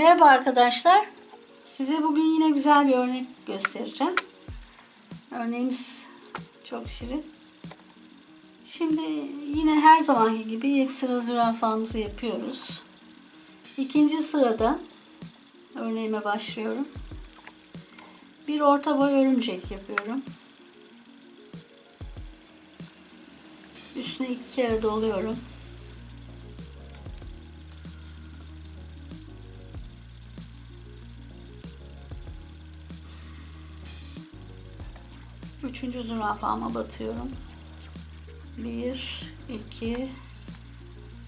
Merhaba arkadaşlar. Size bugün yine güzel bir örnek göstereceğim. Örneğimiz çok şirin. Şimdi yine her zamanki gibi ilk sıra zürafamızı yapıyoruz. İkinci sırada örneğime başlıyorum. Bir orta boy örümcek yapıyorum. Üstüne iki kere doluyorum. Üçüncü zürafama batıyorum. Bir, iki,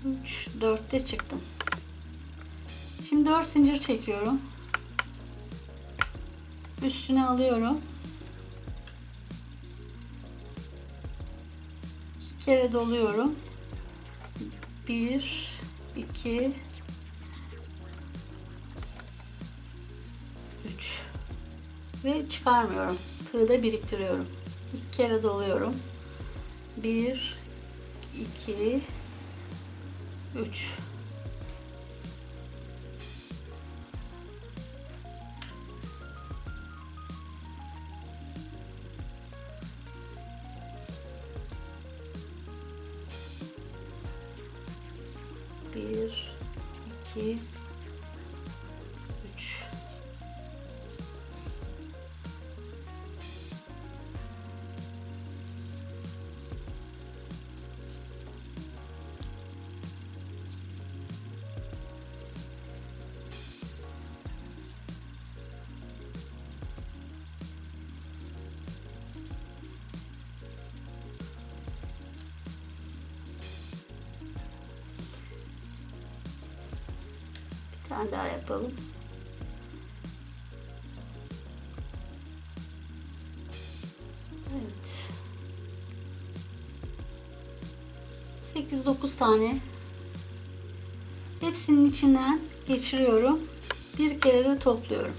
üç, dörtte çıktım. Şimdi dört zincir çekiyorum. Üstüne alıyorum. İki kere doluyorum. Bir, iki, üç ve çıkarmıyorum tığda biriktiriyorum. İki kere doluyorum. 1 2 3 1 2 tane daha yapalım. Evet. 8-9 tane hepsinin içinden geçiriyorum. Bir kere de topluyorum.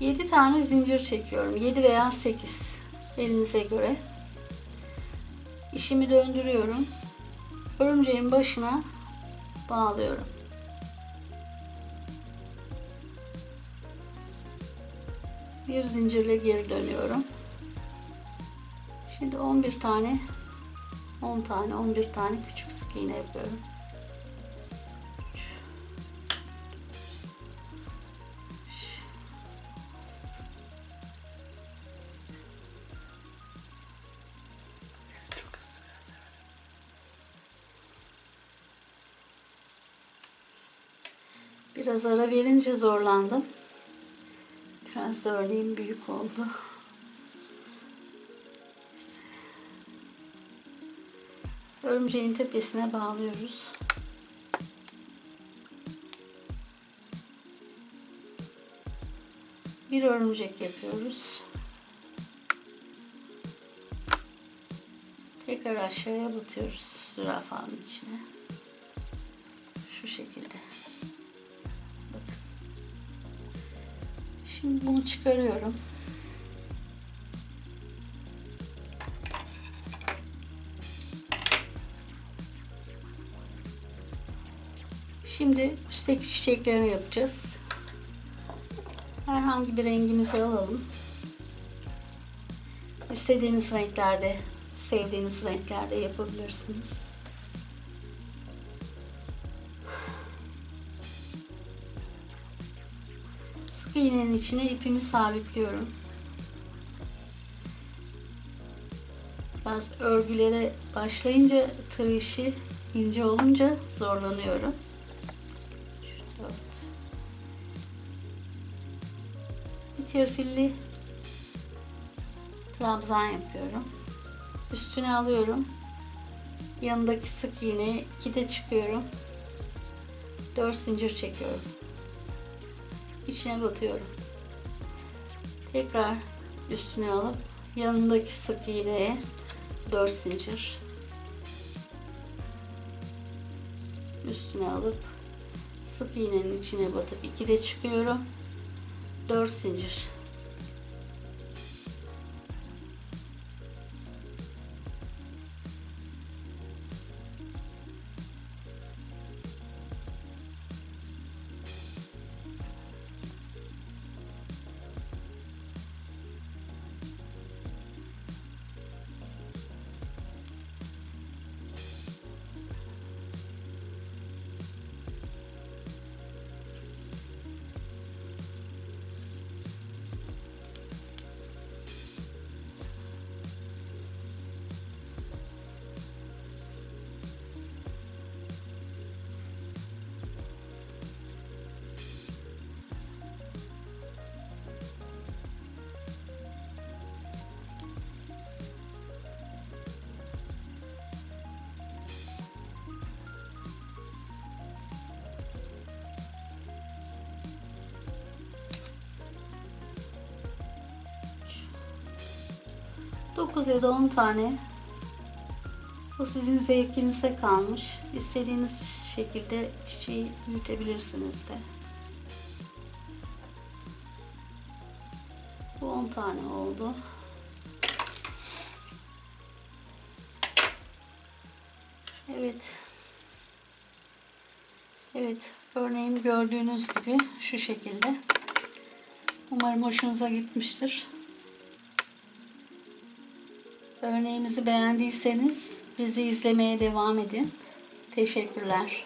Yedi tane zincir çekiyorum. 7 veya 8 elinize göre. İşimi döndürüyorum. Örümceğin başına bağlıyorum. Bir zincirle geri dönüyorum. Şimdi 11 tane 10 tane 11 tane küçük sık iğne yapıyorum. Biraz ara verince zorlandım. Biraz da örneğim büyük oldu. Örümceğin tepesine bağlıyoruz. Bir örümcek yapıyoruz. Tekrar aşağıya batıyoruz zürafanın içine. Şu şekilde. Şimdi bunu çıkarıyorum. Şimdi üstteki çiçeklerini yapacağız. Herhangi bir rengimizi alalım. İstediğiniz renklerde, sevdiğiniz renklerde yapabilirsiniz. Sık iğnenin içine ipimi sabitliyorum. Biraz örgülere başlayınca tığ işi ince olunca zorlanıyorum. Bir tirfilli trabzan yapıyorum. Üstüne alıyorum. Yanındaki sık iğneyi iki de çıkıyorum. 4 zincir çekiyorum. İçine batıyorum. Tekrar üstüne alıp yanındaki sık iğneye 4 zincir üstüne alıp sık iğnenin içine batıp 2 de çıkıyorum. 4 zincir 9 ya da 10 tane. Bu sizin zevkinize kalmış. İstediğiniz şekilde çiçeği büyütebilirsiniz de. Bu 10 tane oldu. Evet. Evet, örneğim gördüğünüz gibi şu şekilde. Umarım hoşunuza gitmiştir. Örneğimizi beğendiyseniz bizi izlemeye devam edin. Teşekkürler.